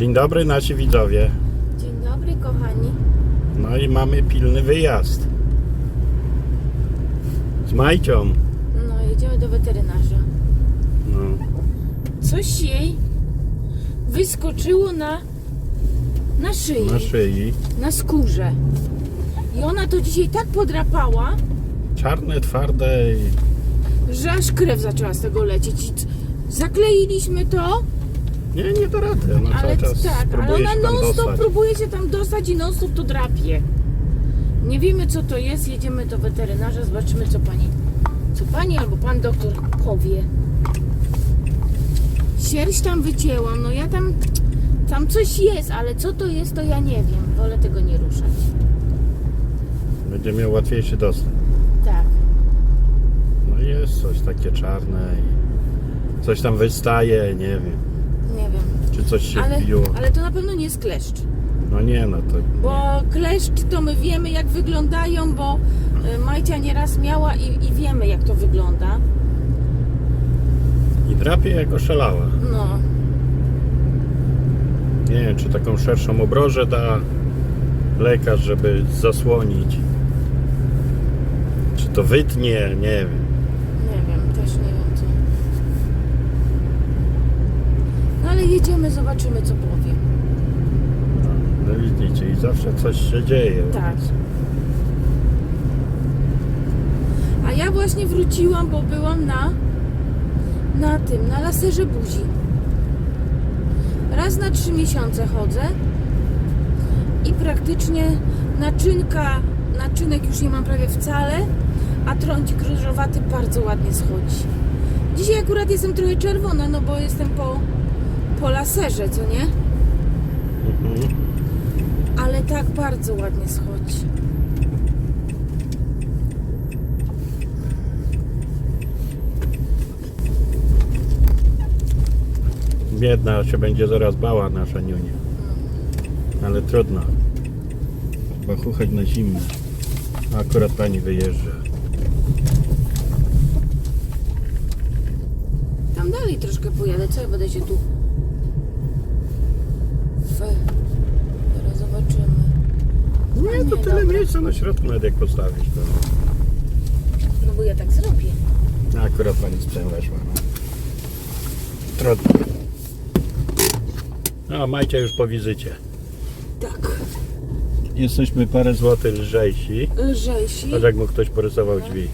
Dzień dobry nasi widzowie. Dzień dobry, kochani. No i mamy pilny wyjazd. Z Majcią. No, jedziemy do weterynarza. No. Coś jej wyskoczyło na, na szyi, Na szyi. na skórze. I ona to dzisiaj tak podrapała, Czarne, twarde i... że aż krew zaczęła z tego lecieć. I c- Zakleiliśmy to, Nie, nie da rady. Ona ale cały czas tak, ale próbuje ona się tam non stop dostać. próbuje się tam dostać i non stop to drapie. Nie wiemy co to jest, jedziemy do weterynarza, zobaczymy co pani, co pani albo pan doktor powie. Sierść tam wycięłam, no ja tam, tam coś jest, ale co to jest to ja nie wiem, wolę tego nie ruszać. Będzie miał łatwiejszy dostęp. Tak, No jest coś takie czarne i coś tam wystaje, nie wiem. Nie. Czy coś się Ale, wbiło. ale to na pewno nie jest kleszcz. No nie, no to... Bo kleszcz to my wiemy jak wyglądają, bo y, Majcia nieraz miała i, i wiemy jak to wygląda. I drapie jak oszalała. No, Nie wiem, czy taką szerszą obrożę da lekarz, żeby zasłonić. Czy to wytnie, nie wiem. nie wiem, też nie wiem co. No ale jedziemy, zobaczymy co powie. No widzicie, i zawsze coś się dzieje. Tak. A ja właśnie wróciłam, bo byłam na na tym, na laserze buzi. Raz na trzy miesiące chodzę i praktycznie naczynka, naczynek już nie mam prawie wcale, a trądzik różowaty bardzo ładnie schodzi. Dzisiaj akurat jestem trochę czerwona, no bo jestem po, po laserze, co nie? Mhm. Ale tak bardzo ładnie schodzi. Biedna się będzie zaraz bała nasza niunia. Ale trudno. Trzeba chuchać na zimno. A Akurat pani wyjeżdża. Tam dalej troszkę pojadę, co ja będę się tu... We... Teraz zobaczymy. Nie, to tyle dobra. miejsca na środku nawet jak postawić. To... No bo ja tak zrobię. A Akurat pani sprzęt weszła. No. Trudno. No, Majcia już po wizycie. Tak. Jesteśmy parę złotych lżejsi. Lżejsi. Patrz jak mu ktoś porysował drzwi.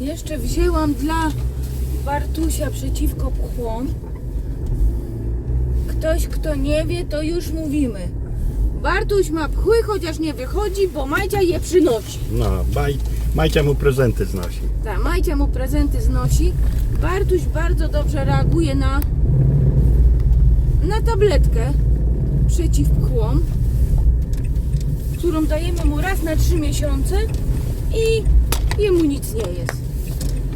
Jeszcze wzięłam dla Bartusia przeciwko pchłom. Ktoś, kto nie wie, to już mówimy. Bartuś ma pchły, chociaż nie wychodzi, bo Majcia je przynosi. No, Maj... Majcia mu prezenty znosi. Ta Majcia mu prezenty znosi. Bartuś bardzo dobrze reaguje na na tabletkę przeciw pchłom, którą dajemy mu raz na trzy miesiące i jemu nic nie jest.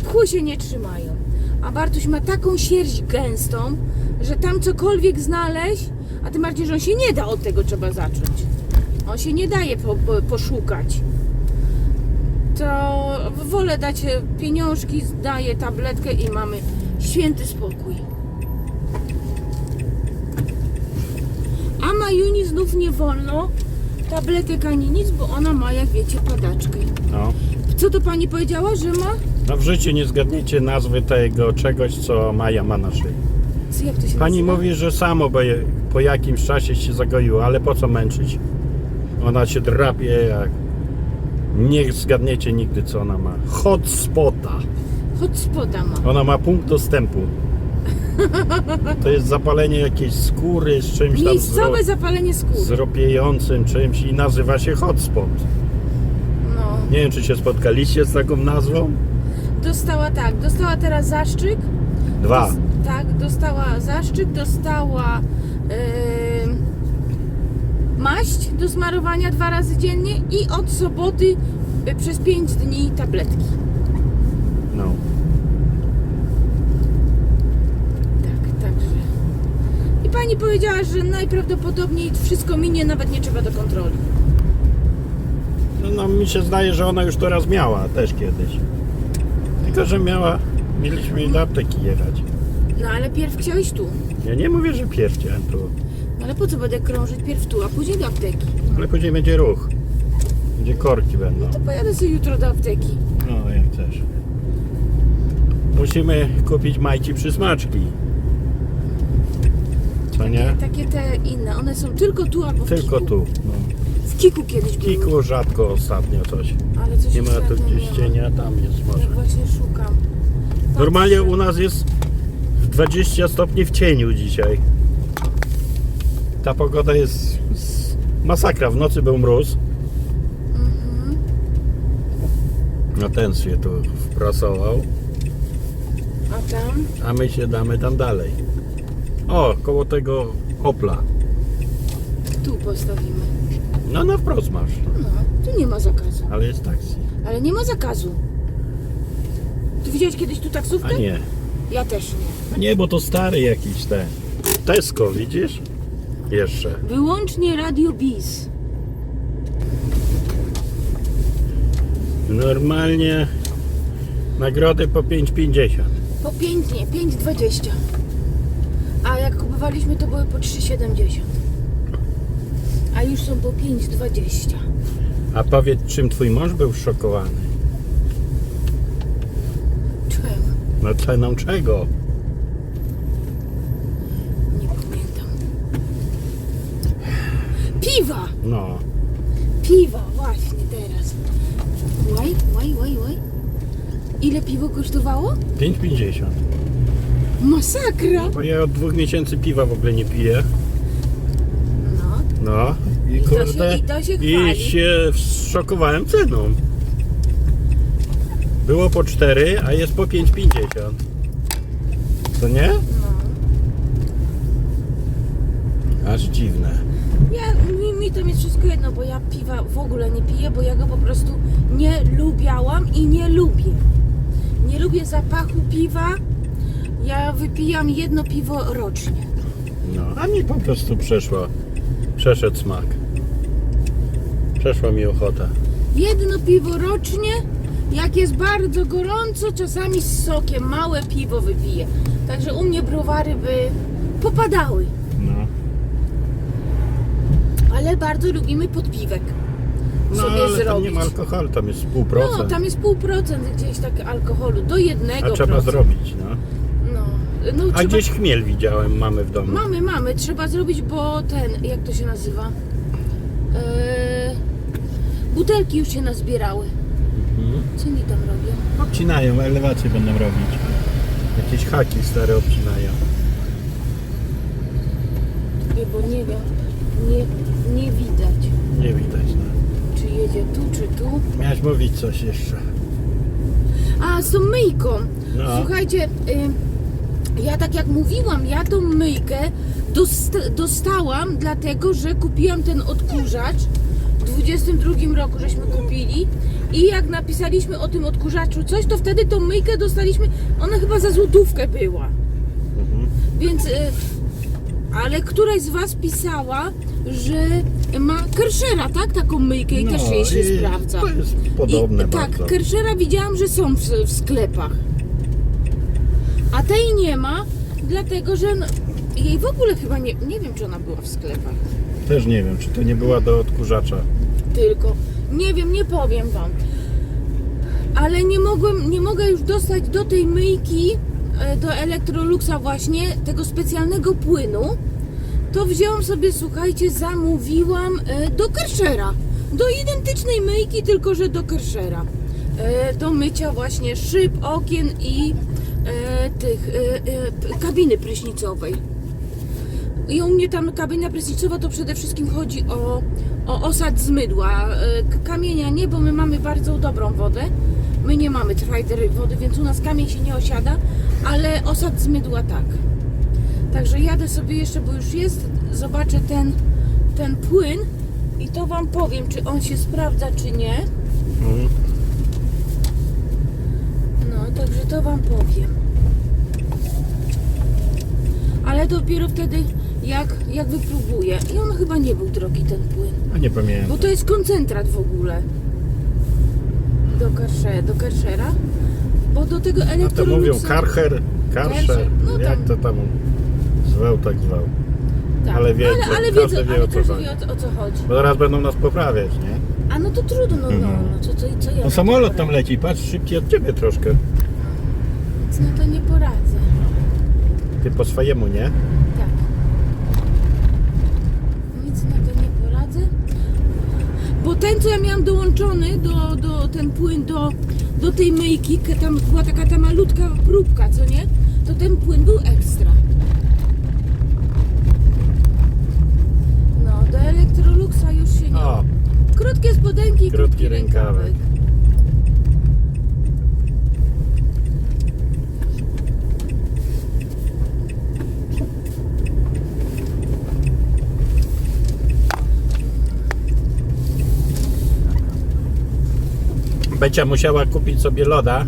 Pchły się nie trzymają. A Bartuś ma taką sierść gęstą, że tam cokolwiek znaleźć, a tym bardziej, że on się nie da od tego trzeba zacząć. On się nie daje po, po, poszukać to wolę dać pieniążki, daję tabletkę i mamy święty spokój. A Majuni znów nie wolno tabletek ani nic, bo ona ma, jak wiecie, padaczkę. No. Co to pani powiedziała, że ma? no w życiu nie zgadniecie nazwy tego czegoś, co Maja ma na szyi. Co, jak to się Pani nazywa? mówi, że samo bo je, po jakimś czasie się zagoiło, ale po co męczyć? Ona się drapie jak... Nie zgadniecie nigdy, co ona ma. Hotspota. Hotspoda ma. Ona ma punkt dostępu. To jest zapalenie jakiejś skóry z czymś tam Miejscowe zro... zapalenie skóry. zropiejącym czymś i nazywa się hotspot. No. Nie wiem, czy się spotkaliście z taką nazwą? Dostała tak, dostała teraz zaszczyk. Dwa. Dos- tak, dostała zaszczyt, dostała em, maść do smarowania dwa razy dziennie i od soboty y, przez 5 dni tabletki. No. Tak, także. I pani powiedziała, że najprawdopodobniej wszystko minie, nawet nie trzeba do kontroli. No, no mi się zdaje, że ona już to raz miała też kiedyś. Tylko, że miała... Mieliśmy do apteki jechać. No pierw chciałeś tu. Ja nie mówię, że pierw chciałem tu. Ale po co będę krążyć pierw tu, a później do apteki? Ale później będzie ruch. Gdzie korki będą. To pojadę sobie jutro do apteki. No, jak chcesz. Musimy kupić majci przysmaczki. Co nie? Takie te inne, one są tylko tu albo w Tylko Kiku. tu. No. W Kiku kiedyś były. Kiku rzadko ostatnio coś. Ale coś Nie ma tu gdzieś cienia, tam jest Jak może. właśnie szukam. Normalnie u nas jest 20 stopni w cieniu dzisiaj. Ta pogoda jest masakra. W nocy był mróz. Mhm. No ten się tu wprasował, A tam? a my się damy tam dalej. O, koło tego Opla. Tu postawimy. No na wprost masz, No, tu nie ma zakazu. ale jest taksi. Ale nie ma zakazu. Ty widziałeś kiedyś tu taksówkę? A nie. Ja też nie. A nie, bo to stary jakiś ten. Tesco, widzisz? Jeszcze. Wyłącznie Radio Biz. Normalnie nagrody po 5,50. Po 5 nie, 5,20. A jak kupowaliśmy to były po 3,70. A już są po 5,20. A powiedz, czym twój mąż był szokowany? Czemu? No ceną czego? Nie pamiętam. Piwa! No. Piwa, właśnie teraz. Łaj, łaj, łaj, łaj. Ile piwo kosztowało? 5,50. Masakra! Bo ja od dwóch miesięcy piwa w ogóle nie piję. No, No. I I to się- kurde. i to się I chwali. się zszokowałem ceną. Było po 4, a jest po 5,50. Co nie? no. Aż dziwne. Mi to jest wszystko jedno, bo ja piwa w ogóle nie piję, bo ja go po prostu nie lubiałam i nie lubię. Nie lubię zapachu piwa. Ja wypijam jedno piwo rocznie. No, a mi po prostu przeszła. Przeszedł smak. Przeszła mi ochota. Jedno piwo rocznie, jak jest bardzo gorąco, czasami z sokiem małe piwo wypiję. Także u mnie browary by popadały. Ale bardzo lubimy podpiwek. No sobie ale tam zrobić. nie ma alkoholu, tam jest pół procent. No, tam jest pół procent gdzieś tak alkoholu, do jednego A trzeba procent. zrobić, no. No, no A trzeba... gdzieś chmiel widziałem, mamy w domu. Mamy, mamy, trzeba zrobić, bo ten, jak to się nazywa? Eee, butelki już się nazbierały. Mhm. Co oni tam robią? Obcinają, elewacje będą robić. Jakieś haki stare obcinają. Wie, bo nie wiem, nie, nie widać, Nie widać, no. czy jedzie tu, czy tu. Miałeś mówić coś jeszcze. A, z tą myjką. No. Słuchajcie, y, ja tak jak mówiłam, ja tą myjkę dost, dostałam dlatego, że kupiłam ten odkurzacz w 22 roku żeśmy kupili i jak napisaliśmy o tym odkurzaczu coś, to wtedy tą myjkę dostaliśmy, ona chyba za złotówkę była. Mhm. Więc, y, ale któraś z Was pisała, że ma Kershera, tak? Taką myjkę i też jej się No i sprawdza. To jest podobne I, tak, bardzo. Kershera widziałam, że są w, w sklepach. A tej nie ma, dlatego że no, jej w ogóle chyba nie, nie wiem, czy ona była w sklepach. Też nie wiem, czy to nie była do odkurzacza. Tylko nie wiem, nie powiem wam. Ale nie mogłem, nie mogę już dostać do tej myjki, e, do Electroluxa właśnie, tego specjalnego płynu. To wzięłam sobie, słuchajcie, zamówiłam e, do Kershera. Do identycznej myjki, tylko że do Kershera. E, Do mycia właśnie szyb, okien i e, tych kabiny prysznicowej. I u mnie tam kabina prysznicowa to przede wszystkim chodzi o, o osad z mydła. Kamienia nie, bo my mamy bardzo dobrą wodę. My nie mamy trajdery wody, więc u nas kamień się nie osiada, ale osad z mydła tak. Także jadę sobie jeszcze, bo już jest, zobaczę ten, ten płyn i to Wam powiem, czy on się sprawdza, czy nie. Mhm. No, także to Wam powiem. Ale dopiero wtedy, jak, jak wypróbuję. I on chyba nie był drogi, ten płyn. A nie pamiętam. Bo to jest koncentrat w ogóle. Do Karszera, do Karszera. Bo do tego A to Electroluxa... mówią Karcher, Karcher, no jak to tam zwał, tak zwał. Tak. Ale wie- ale, ale wiedzą, wie, ale o co każdy chodzi. wie o, o co chodzi. Bo zaraz będą nas poprawiać, nie? A no to trudno, no, no, Mhm. no co, co, co ja No samolot tam leci, patrz szybciej od ciebie troszkę. Na to nie poradzę. Ty po swojemu, nie? Tak. Nic na to nie poradzę. Bo ten, co ja miałam dołączony do, do ten płyn do, do tej myjki, tam była taka ta malutka próbka, co nie? To ten płyn był ekstra. No, do Electroluxa już się nie... O, Krótkie spodenki i Krótki krótki rękawek. Becia musiała kupić sobie loda,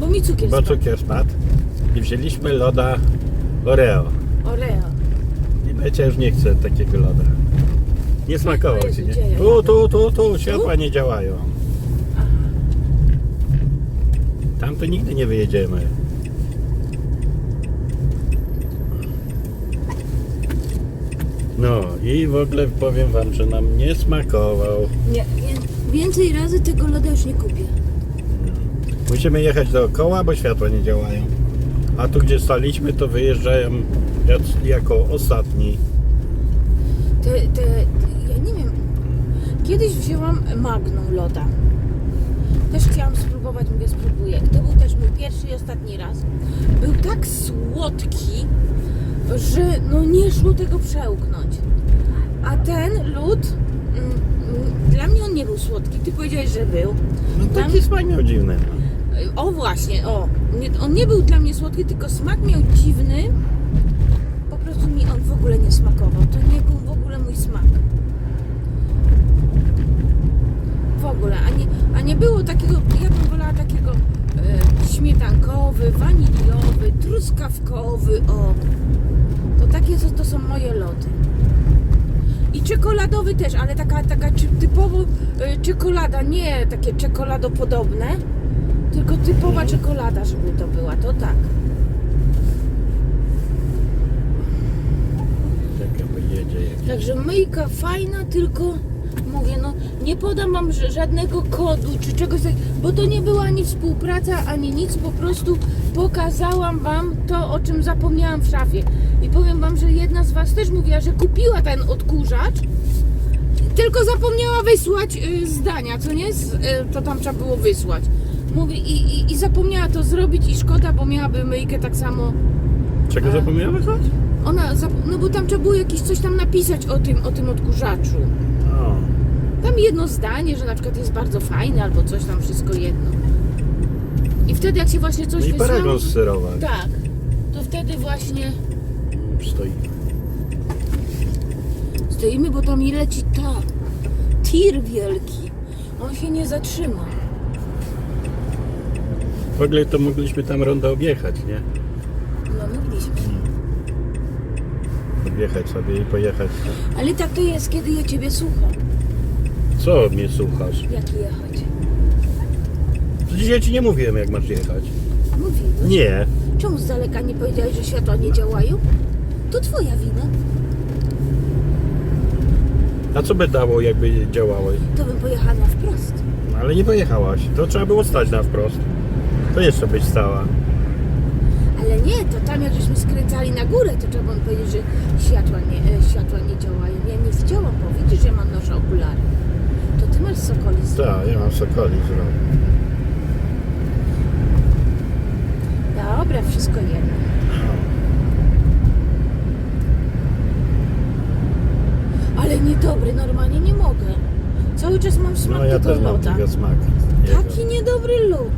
Bo mi cukier bo spadł. cukier spadł. I wzięliśmy loda Oreo. Oreo. I Becia już nie chce takiego loda. Nie smakował ci, nie? Tu, tu, tu, tu, światła nie działają. Tam to nigdy nie wyjedziemy. No i w ogóle powiem wam, że nam nie smakował. Nie, nie, więcej razy tego loda już nie kupię. Musimy jechać dookoła, bo światła nie działają. A tu gdzie staliśmy, to wyjeżdżają jak- jako ostatni. Te, te. Kiedyś wzięłam Magnum loda. Też chciałam spróbować, mówię spróbuję. To był też mój pierwszy i ostatni raz. Był tak słodki, że no nie szło tego przełknąć. A ten lód, mm, dla mnie on nie był słodki. Ty powiedziałeś, że był. No Tam- taki smak miał dziwny. O właśnie, o. Nie, on nie był dla mnie słodki, tylko smak miał dziwny. Po prostu mi on w ogóle nie smakował. To nie był w ogóle mój smak. W ogóle, a nie, a nie było takiego, ja bym wolała takiego e, śmietankowy, waniliowy, truskawkowy, o. To takie to, to są moje lody. I czekoladowy też, ale taka, taka typowo e, czekolada, nie takie czekoladopodobne, tylko typowa czekolada, żeby to była, to tak. Jakiś. Także myjka fajna, tylko mówię, no nie podam wam żadnego kodu czy czegoś takiego, bo to nie była ani współpraca, ani nic, po prostu pokazałam wam to, o czym zapomniałam w szafie. I powiem wam, że jedna z was też mówiła, że kupiła ten odkurzacz, tylko zapomniała wysłać y, zdania, co nie? Z, y, to tam trzeba było wysłać. Mówię, i, i, i zapomniała to zrobić i szkoda, bo miałaby myjkę tak samo Czego A. zapomniałem wychodzić? ona, zap- no bo tam trzeba było jakieś coś tam napisać o tym, o tym odkurzaczu. Tam jedno zdanie, że na przykład jest bardzo fajny albo coś tam, wszystko jedno. I wtedy jak się właśnie no coś i wysłało, paragon sterować. tak, to wtedy właśnie Stoi. stoimy, bo tam i leci ta, tir wielki. On się nie zatrzyma. W ogóle to mogliśmy tam rondo objechać, nie? No mogliśmy. Objechać sobie i pojechać. Ale tak to jest, kiedy ja Ciebie słucham. Co mnie słuchasz? Jak jechać? Przecież ja ci nie mówiłem, jak masz jechać. Mówiłeś. Nie. Czemu z daleka nie powiedziałeś, że światła nie działają? To Twoja wina. A co by dało, jakby działały? To bym pojechała na wprost. No, ale nie pojechałaś. To trzeba było stać na wprost. To jeszcze byś stała. Ale nie, to tam jak żeśmy skręcali na górę, to trzeba było powiedzieć, że światła nie, e, światła nie działają. Ja nie widziałam, bo widzisz, że mam noszę okulary. Ty masz sokoli z Tak, ja mam sokoli zrobić. Dobra, wszystko jedno. Ale niedobry, normalnie nie mogę. Cały czas mam smak No ja tego też mam loda. tego smak. Taki niedobry lód.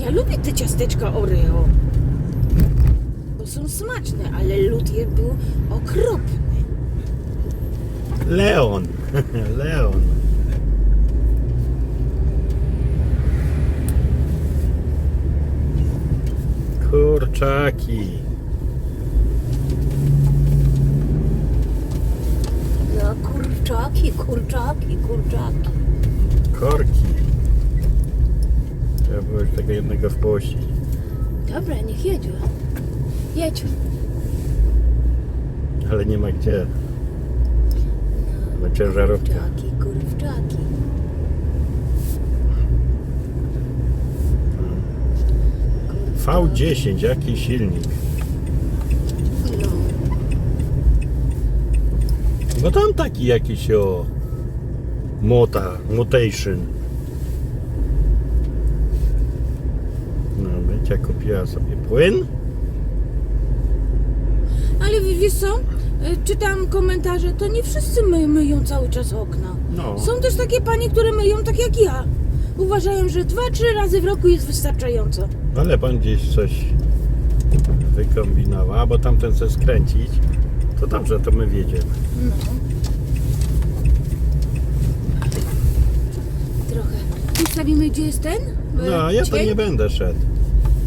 Ja lubię te ciasteczka Oreo. Bo są smaczne, ale lód je był okropny. Leon. Leon. Kurczaki. No kurczaki, kurczaki, kurczaki. Korki. Trzeba było już tego jednego wpuścić. Dobra, niech jedzie. Jedź. Ale nie ma gdzie. Na ciężarówkę. Kurczaki, kurczaki. V10, jaki silnik. No. Tam taki jakiś o mota, mutation. No, Becia kupiła sobie płyn. Ale wiesz co? E, Czytam komentarze, to nie wszyscy my, myją cały czas okna. No. Są też takie panie, które myją tak jak ja. Uważają, że dwa, trzy razy w roku jest wystarczająco. Ale pan gdzieś coś wykombinował, a bo tamten chce skręcić. To dobrze, to my wiedziemy. No. Trochę. Ustawimy, gdzie jest ten? No, ja to cień? nie będę szedł.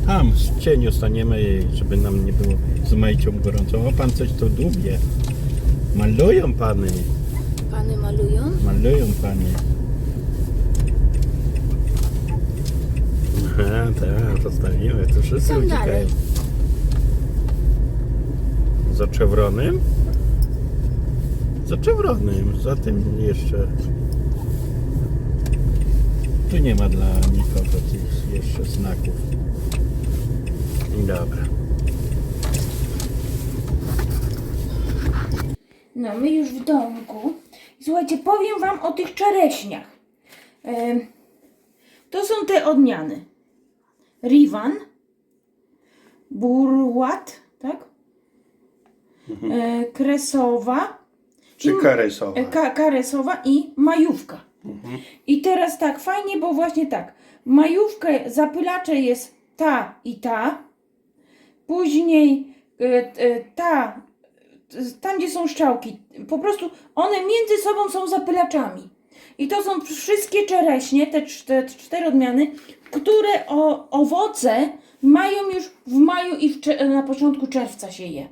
Tam w cieniu staniemy, żeby nam nie było z Majcią gorąco. O, pan coś tu dłubie. Malują pany, Pany malują? malują pany. Aha, tak, to stawimy, to wszyscy Tam uciekają. dalej. Za czewronym? Za czewronym, za tym jeszcze. Tu nie ma dla nikogo tych jeszcze znaków. Dobra. No, my już w domku. Słuchajcie, powiem Wam o tych czereśniach. To są te odmiany. Rivan, Burłat, tak? E, kresowa, Czy I- karesowa? e, ka, karesowa i majówka. I teraz tak, fajnie, bo właśnie tak. Majówkę, zapylacze jest ta i ta. Później e, e, ta, tam gdzie są szczałki, po prostu one między sobą są zapylaczami. I to są wszystkie czereśnie, te, cz- te cztery odmiany, które o, owoce mają już w maju i w, na początku czerwca się je.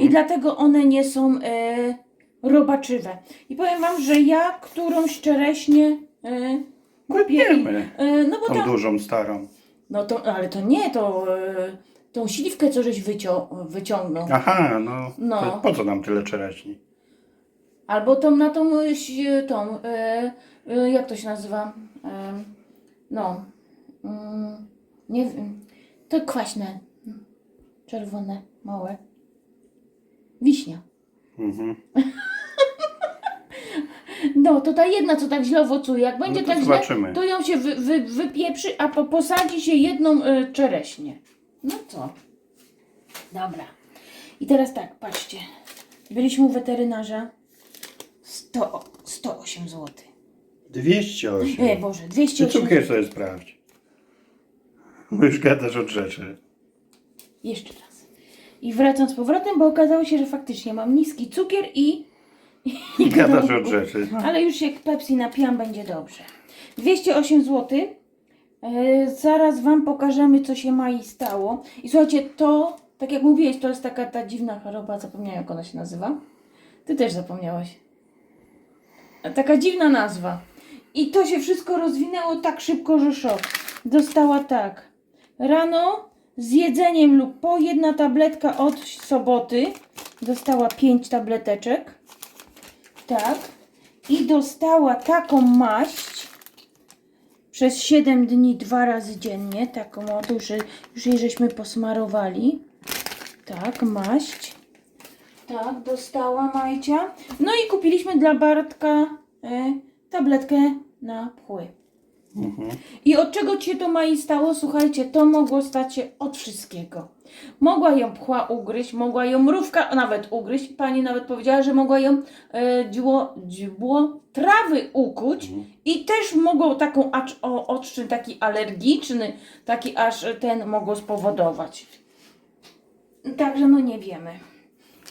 I dlatego one nie są e, robaczywe. I powiem Wam, że ja którąś czereśnię e, kupię. I, e, no bo Tą tam, dużą, starą. no to, ale to nie, to tą śliwkę, co żeś wycią, wyciągnął. Aha, no. No. To po co nam tyle czereśni? Albo tą na tą, e, ś- tą e, jak to się nazywa? No, mm, nie wiem, to kwaśne, czerwone, małe. Wiśnia. Mhm. No, to ta jedna, co tak źle owocuje. Jak będzie to tak źle, zobaczymy. to ją się wy, wy, wypieprzy, a po, posadzi się jedną y, czereśnię. No co? Dobra. I teraz tak, patrzcie. Byliśmy u weterynarza. 100, 108 zł. 208. Nie, Boże, Ty 208 cukier sobie sprawdź. Bo już gadasz od rzeczy. Jeszcze raz. I wracam z powrotem, bo okazało się, że faktycznie mam niski cukier i... I gadasz od rzeczy. Ale już jak Pepsi napijam, będzie dobrze. 208 zł. E, zaraz Wam pokażemy, co się Mai stało. I słuchajcie, to, tak jak mówiłeś, to jest taka ta dziwna choroba, zapomniałam jak ona się nazywa. Ty też zapomniałaś. E, Taka dziwna nazwa. I to się wszystko rozwinęło tak szybko, że szok. Dostała tak. Rano z jedzeniem lub po jedna tabletka od soboty. Dostała 5 tableteczek. Tak. I dostała taką maść przez 7 dni dwa razy dziennie. Taką o, to już, już jej żeśmy posmarowali. Tak, maść. Tak, dostała Majcia. No i kupiliśmy dla Bartka e, tabletkę na pchły. Mhm. I od czego ci się to Mai stało? Słuchajcie, to mogło stać się od wszystkiego. Mogła ją pchła ugryźć, mogła ją mrówka nawet ugryźć. Pani nawet powiedziała, że mogła ją e, dziło, dziło trawy ukuć i też mogło taką acz, o, odczyn taki alergiczny, taki aż ten mogło spowodować. Także no nie wiemy.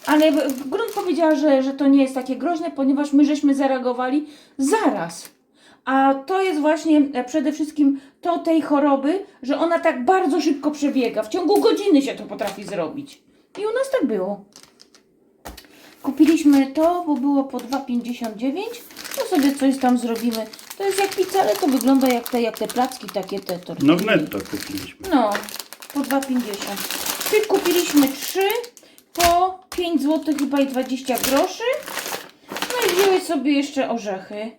Ale grunt powiedziała, że, że to nie jest takie groźne, ponieważ my żeśmy zareagowali zaraz. A to jest właśnie e, przede wszystkim to tej choroby, że ona tak bardzo szybko przebiega. W ciągu godziny się to potrafi zrobić. I u nas tak było. Kupiliśmy to, bo było po 2,59. To sobie coś tam zrobimy. To jest jak pizza, ale to wygląda jak te, jak te placki takie te tortilli. No w netto kupiliśmy. No, po 2,50. Tych kupiliśmy trzy po 5 zł chyba i 20 groszy. No i wzięły sobie jeszcze orzechy.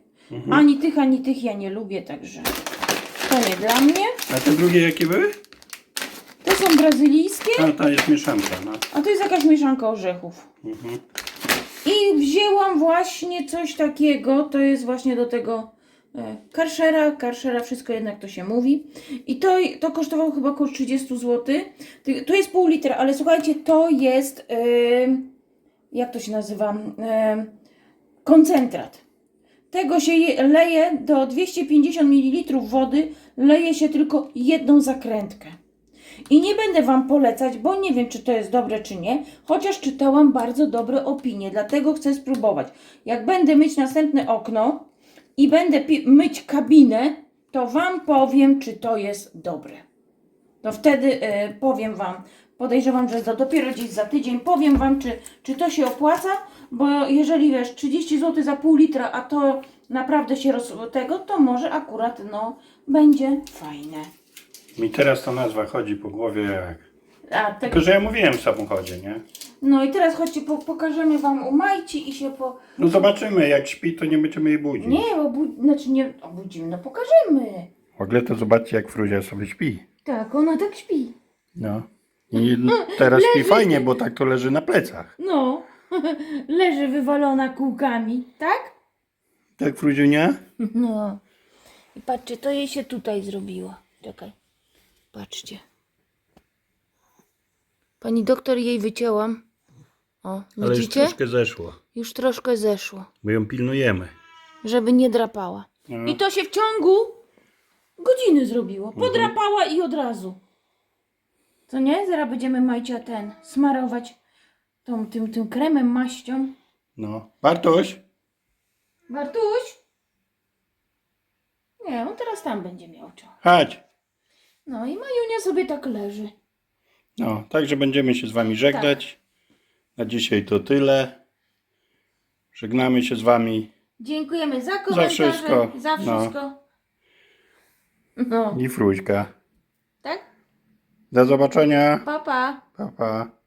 Ani tych, ani tych ja nie lubię, także to nie dla mnie. A te drugie jakie były? To są brazylijskie, A, ta jest mieszanka, no. a to jest jakaś mieszanka orzechów. Mhm. I wzięłam właśnie coś takiego, to jest właśnie do tego e, karszera, karszera, wszystko jednak to się mówi. I to, to kosztowało chyba około 30 zł. Ty- To jest pół litra, ale słuchajcie, to jest, em, jak to się nazywa, Em, koncentrat. Tego się je, leje do 250 ml wody, leje się tylko jedną zakrętkę. I nie będę Wam polecać, bo nie wiem, czy to jest dobre, czy nie, chociaż czytałam bardzo dobre opinie, dlatego chcę spróbować. Jak będę myć następne okno i będę myć kabinę, to Wam powiem, czy to jest dobre. To wtedy e, powiem Wam, podejrzewam, że to dopiero gdzieś za tydzień, powiem Wam, czy, czy to się opłaca, bo jeżeli wiesz, 30 zł za pół litra, a to naprawdę się roz... tego, to może akurat, no, będzie fajne. Mi teraz ta nazwa chodzi po głowie jak... A, Tylko, że ja mówiłem w samochodzie, nie? No i teraz chodźcie, po, pokażemy wam u Majci i się po... No zobaczymy, jak śpi, to nie będziemy jej budzić. Nie, obu... znaczy nie obudzimy, no pokażemy. W ogóle to zobaczcie, jak Fruzia sobie śpi. Tak, ona tak śpi. No. I teraz śpi fajnie, bo tak to leży na plecach. No, leży wywalona kółkami, tak? Tak, Fruziunia? No. I patrzcie, to jej się tutaj zrobiło. Czekaj, patrzcie. Pani doktor jej wycięłam. O, Ale już widzicie? troszkę zeszło, Już troszkę zeszło, bo ją pilnujemy. żeby nie drapała. No. I to się w ciągu godziny zrobiło. Podrapała i od razu. Co nie? Zaraz będziemy Majcia ten smarować tą, tym, tym kremem, maścią. No. Bartoś? Bartuś? Nie, on teraz tam będzie miał czas. Chodź. No i Majunia sobie tak leży. No, także będziemy się z wami żegnać. Na dzisiaj to tyle. Żegnamy się z wami. Dziękujemy za komentarze, wszystko. Za No. wszystko. No, I Fruźka. Do zobaczenia. Pa, pa. Pa, pa.